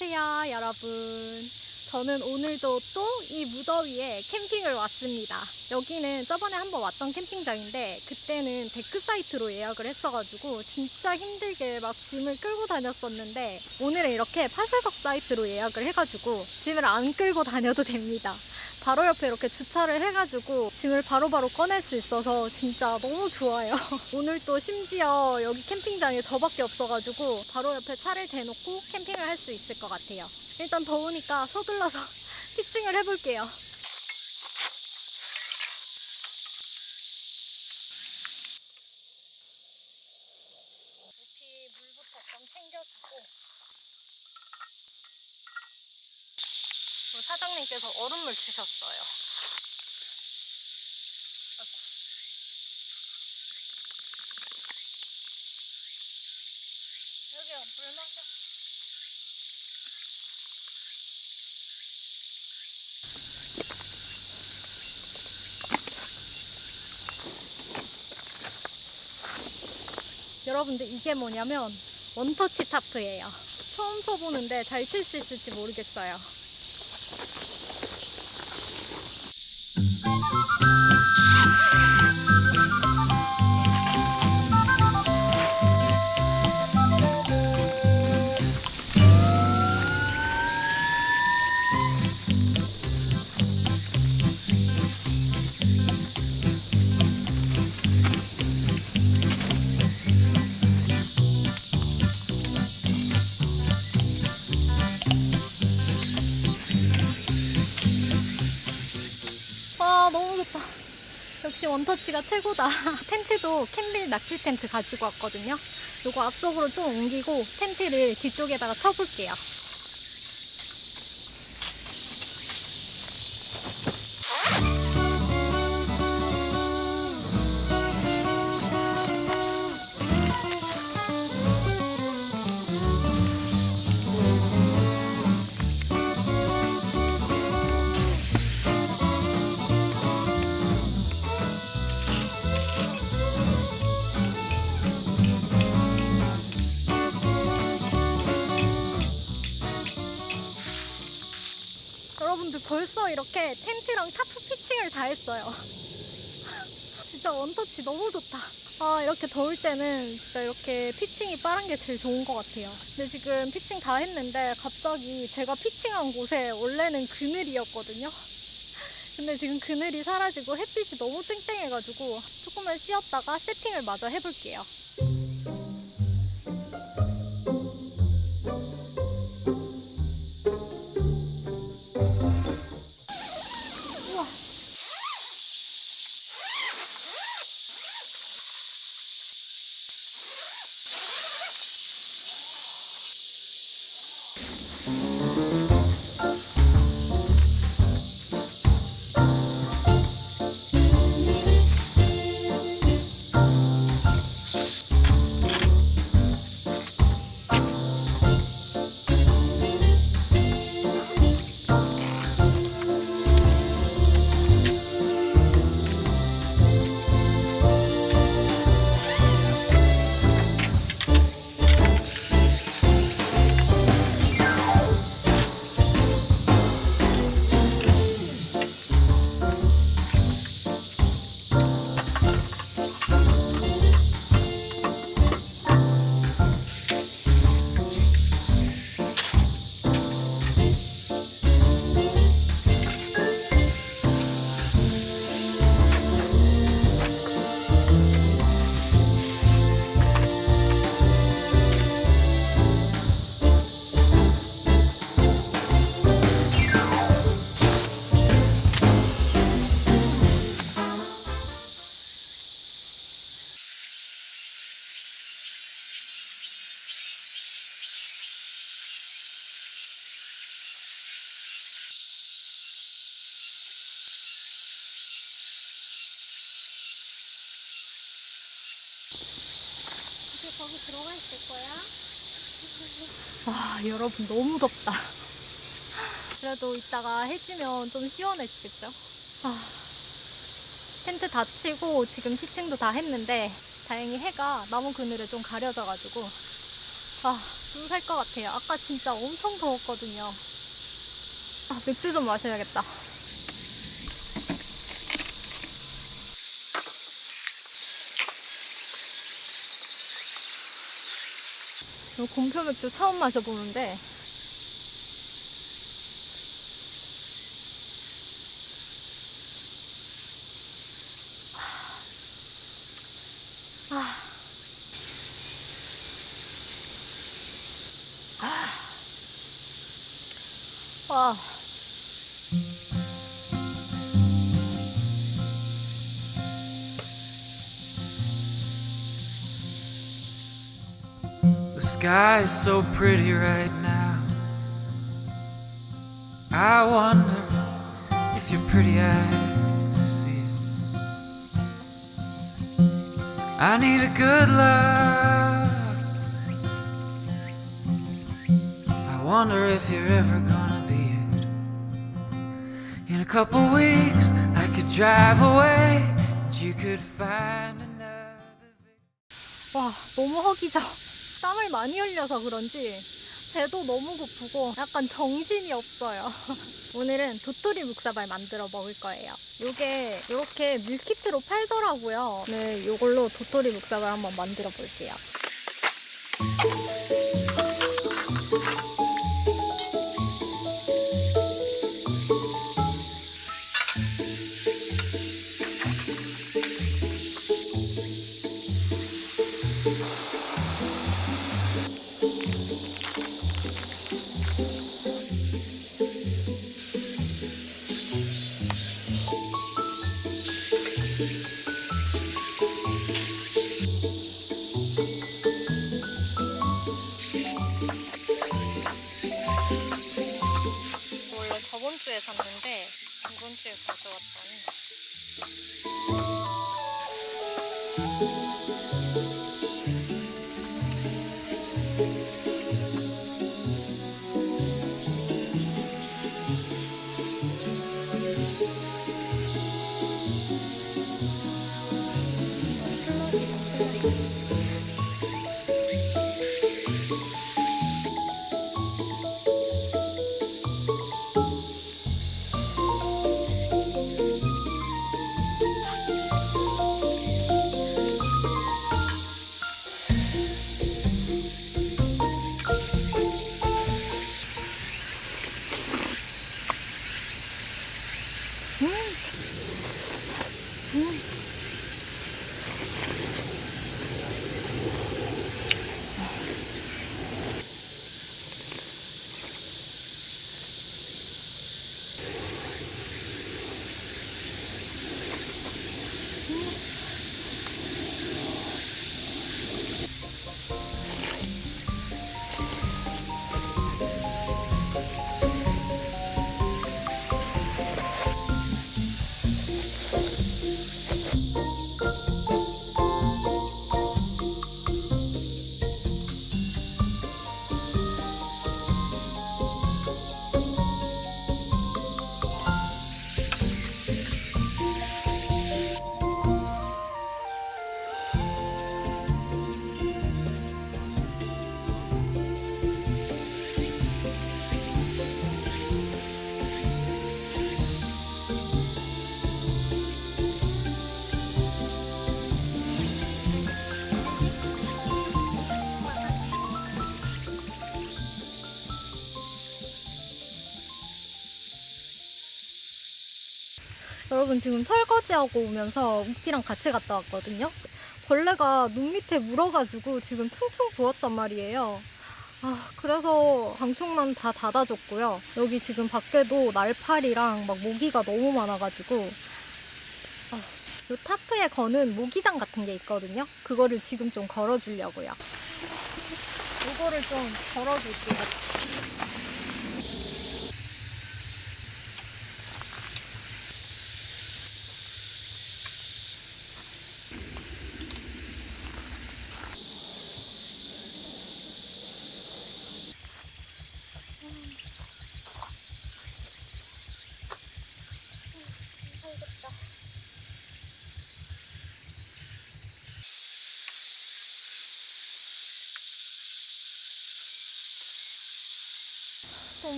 안녕하세요, 여러분. 저는 오늘도 또 이 무더위에 캠핑을 왔습니다. 여기는 저번에 한번 왔던 캠핑장인데 그때는 데크 사이트로 예약을 했어가지고 진짜 힘들게 막 짐을 끌고 다녔었는데 오늘은 이렇게 파쇄석 사이트로 예약을 해가지고 짐을 안 끌고 다녀도 됩니다. 바로 옆에 이렇게 주차를 해가지고 짐을 바로 바로 꺼낼 수 있어서 진짜 너무 좋아요. 오늘 또 심지어 여기 캠핑장에 저밖에 없어가지고 바로 옆에 차를 대놓고 캠핑을 할 수 있을 것 같아요. 일단 더우니까 서둘러서 피칭을 해볼게요. 높이 물부터 좀 챙겨주고 또 사장님께서 얼음물 주셨어요. 여기요, 물 마셔. 여러분들 이게 뭐냐면 원터치 타프예요. 처음 써보는데 잘 칠 수 있을지 모르겠어요. 원터치가 최고다. 텐트도 캠빌 낙지 텐트 가지고 왔거든요. 요거 앞쪽으로 좀 옮기고 텐트를 뒤쪽에다가 쳐볼게요. 이렇게 텐트랑 타프 피칭을 다 했어요. 진짜 원터치 너무 좋다. 아, 이렇게 더울 때는 진짜 이렇게 피칭이 빠른 게 제일 좋은 것 같아요. 근데 지금 피칭 다 했는데 갑자기 제가 피칭한 곳에 원래는 그늘이었거든요. 근데 지금 그늘이 사라지고 햇빛이 너무 쨍쨍해가지고 조금만 쉬었다가 세팅을 마저 해볼게요. 거기 들어가 있을 거야? 와, 여러분 너무 덥다. 그래도 이따가 해지면 좀 시원해지겠죠? 아, 텐트 다 치고 지금 피칭도 다 했는데 다행히 해가 나무 그늘에 좀 가려져가지고 아, 눈살것 같아요. 아까 진짜 엄청 더웠거든요. 아, 맥주 좀 마셔야겠다. 이 곰표 맥주 처음 마셔보는데 아. 와. The sky is so pretty right now. I wonder if your pretty eyes see it. I need a good love. I wonder if you're ever gonna be it. In a couple weeks, I could drive away, and you could find another. 와, 너무 허기져. 땀을 많이 흘려서 그런지 배도 너무 고프고 약간 정신이 없어요. 오늘은 도토리 묵사발 만들어 먹을 거예요. 요게 이렇게 밀키트로 팔더라고요. 네, 요걸로 도토리 묵사발 한번 만들어 볼게요. Hum. 여러분 지금 설거지하고 오면서 우피랑 같이 갔다 왔거든요. 벌레가 눈 밑에 물어가지고 지금 퉁퉁 부었단 말이에요. 아, 그래서 방충망 다 닫아줬고요. 여기 지금 밖에도 날파리랑 막 모기가 너무 많아가지고 아, 요 타프에 거는 모기장 같은 게 있거든요. 그거를 지금 좀 걸어주려고요. 이거를 좀 걸어줄게요.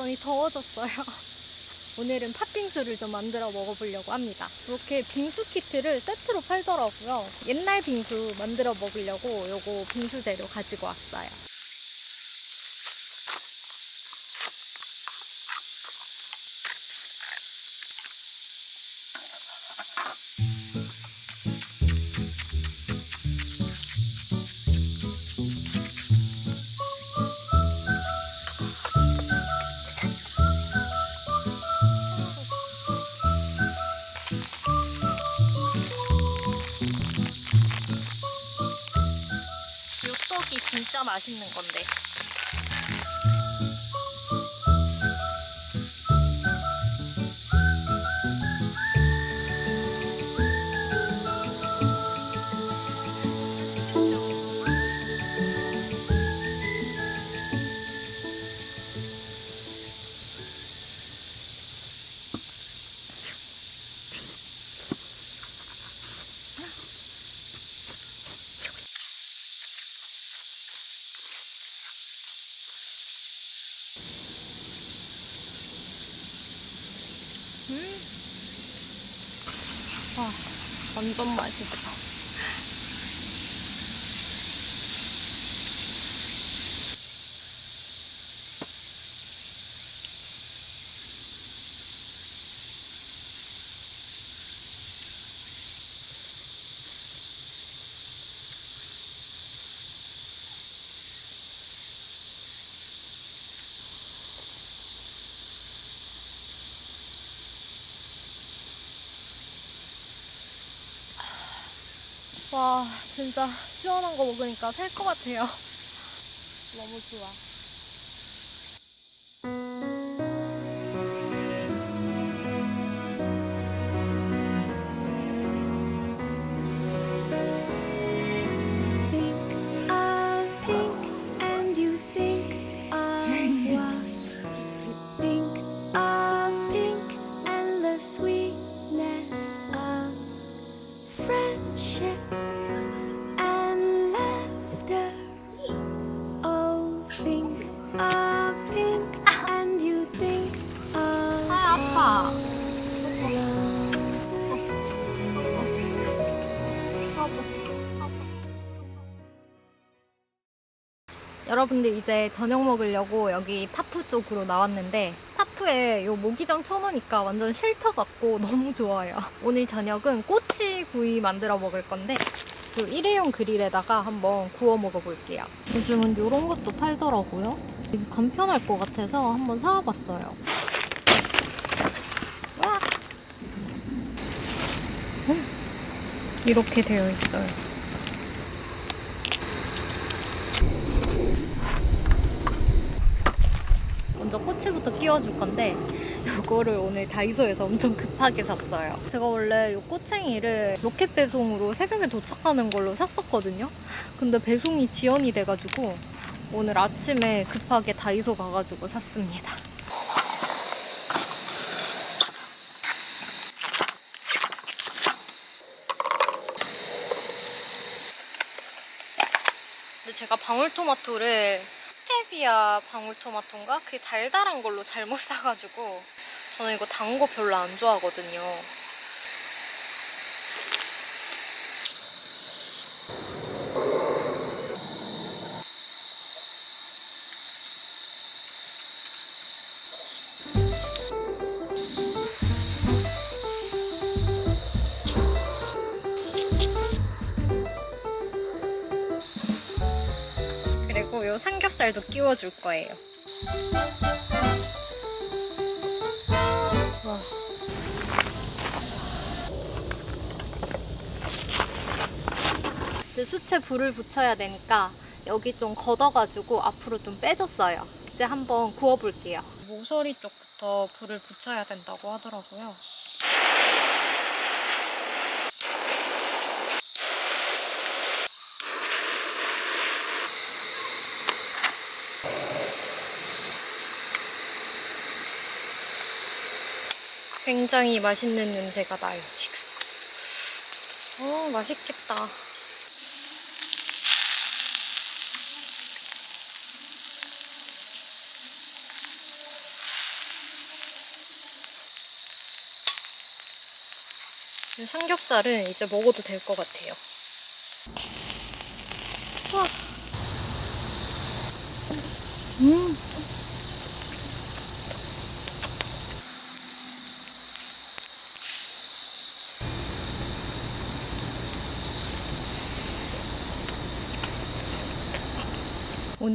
또 움직였더니 더워졌어요. 오늘은 팥빙수를 좀 만들어 먹어보려고 합니다. 이렇게 빙수 키트를 세트로 팔더라고요. 옛날 빙수 만들어 먹으려고 요거 빙수 재료 가지고 왔어요. 요 완전 맛있어. 와, 진짜 시원한 거 먹으니까 살 것 같아요. 너무 좋아. 이제 저녁 먹으려고 여기 타프 쪽으로 나왔는데 타프에 요 모기장 쳐놓으니까 완전 쉘터 같고 너무 좋아요. 오늘 저녁은 꼬치구이 만들어 먹을 건데 그 일회용 그릴에다가 한번 구워 먹어볼게요. 요즘은 이런 것도 팔더라고요. 이게 간편할 것 같아서 한번 사와봤어요. 와! 음, 이렇게 되어 있어요. 먼저 꼬치부터 끼워줄 건데 이거를 오늘 다이소에서 엄청 급하게 샀어요. 제가 원래 이 꼬챙이를 로켓 배송으로 새벽에 도착하는 걸로 샀었거든요. 근데 배송이 지연이 돼가지고 오늘 아침에 급하게 다이소 가가지고 샀습니다. 제가 방울토마토를 스테비아 방울토마토인가? 그게 달달한 걸로 잘못 사가지고 저는 이거 단 거 별로 안 좋아하거든요. 요 삼겹살도 끼워줄 거예요. 와. 이제 수채 불을 붙여야 되니까 여기 좀 걷어가지고 앞으로 좀 빼줬어요. 이제 한번 구워볼게요. 모서리 쪽부터 불을 붙여야 된다고 하더라고요. 굉장히 맛있는 냄새가 나요, 지금. 어, 맛있겠다. 삼겹살은 이제 먹어도 될 것 같아요. 와. 음.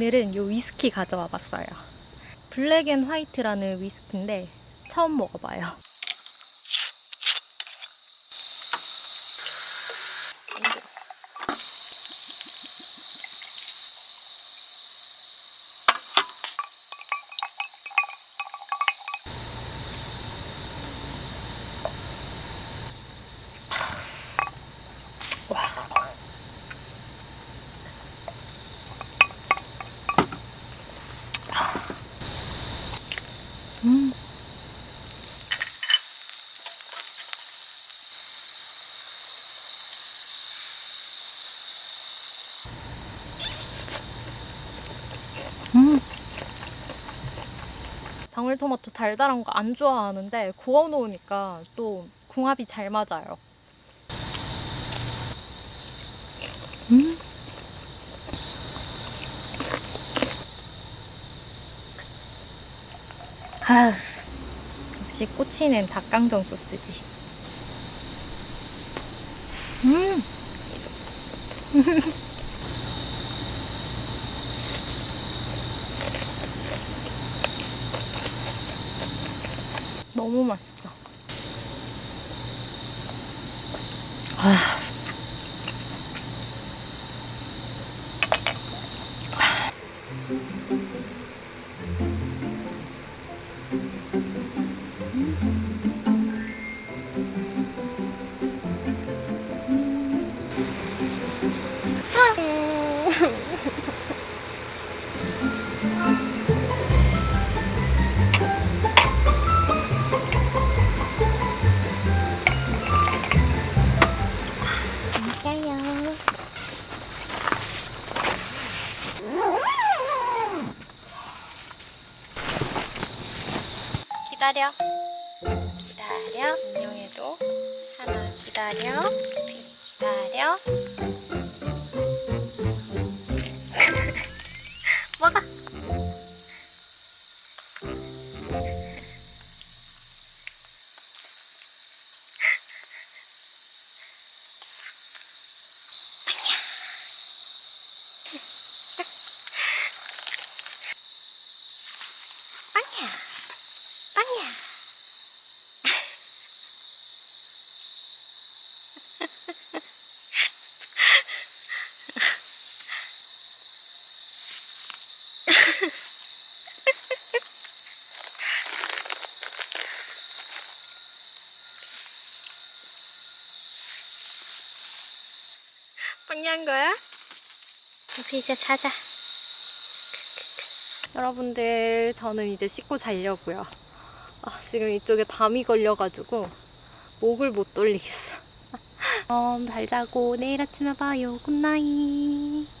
오늘은 요 위스키 가져와 봤어요. 블랙 앤 화이트라는 위스키인데 처음 먹어봐요. 음. 음. 방울토마토 달달한 거 안 좋아하는데 구워 놓으니까 또 궁합이 잘 맞아요. 아휴, 역시 꼬치는 닭강정 소스지. 음. 너무 맛있어. 아. 빵야인 거야? 우리 이제 자자. 여러분들, 저는 이제 씻고 자려고요. 아, 지금 이쪽에 담이 걸려가지고 목을 못 돌리겠어. 그럼 잘 자고 내일 아침에 봐요. 굿나잇.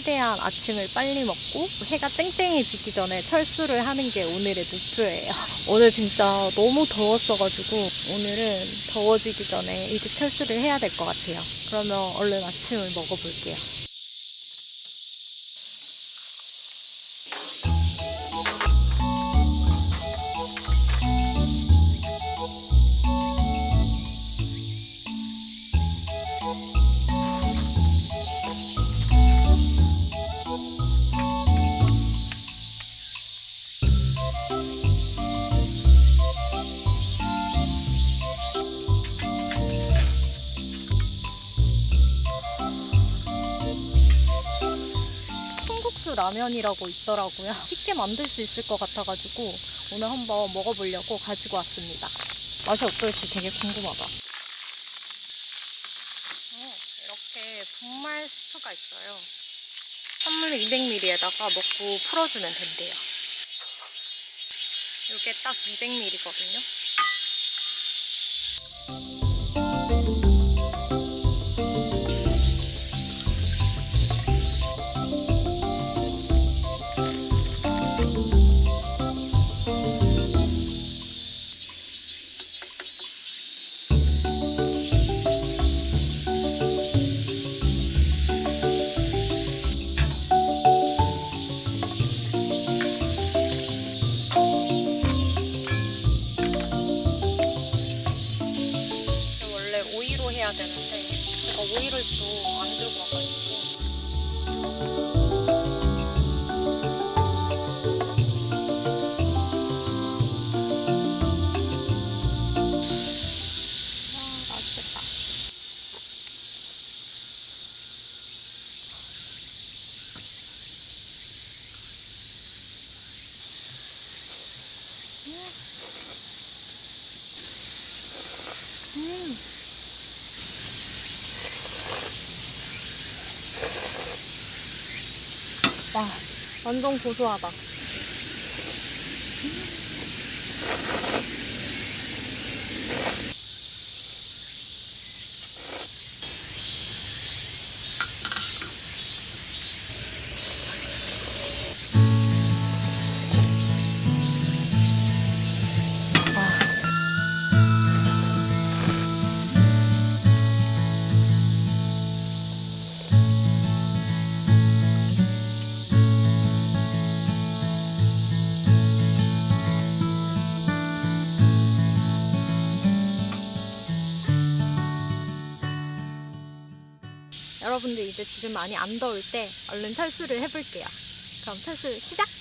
최대한 아침을 빨리 먹고 해가 쨍쨍해지기 전에 철수를 하는 게 오늘의 목표예요. 오늘 진짜 너무 더웠어가지고 오늘은 더워지기 전에 일찍 철수를 해야 될 것 같아요. 그러면 얼른 아침을 먹어볼게요. 라면이라고 있더라고요. 쉽게 만들 수 있을 것 같아가지고 오늘 한번 먹어보려고 가지고 왔습니다. 맛이 어떨지 되게 궁금하다. 어, 이렇게 분말 스프가 있어요. 선물 200ml에다가 넣고 풀어주면 된대요. 딱 200ml거든요. 와, 완전 고소하다. 이제 지금 많이 안 더울 때 얼른 철수를 해볼게요. 그럼 철수 시작!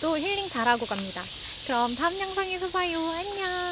오늘도 힐링 잘하고 갑니다. 그럼 다음 영상에서 봐요. 안녕!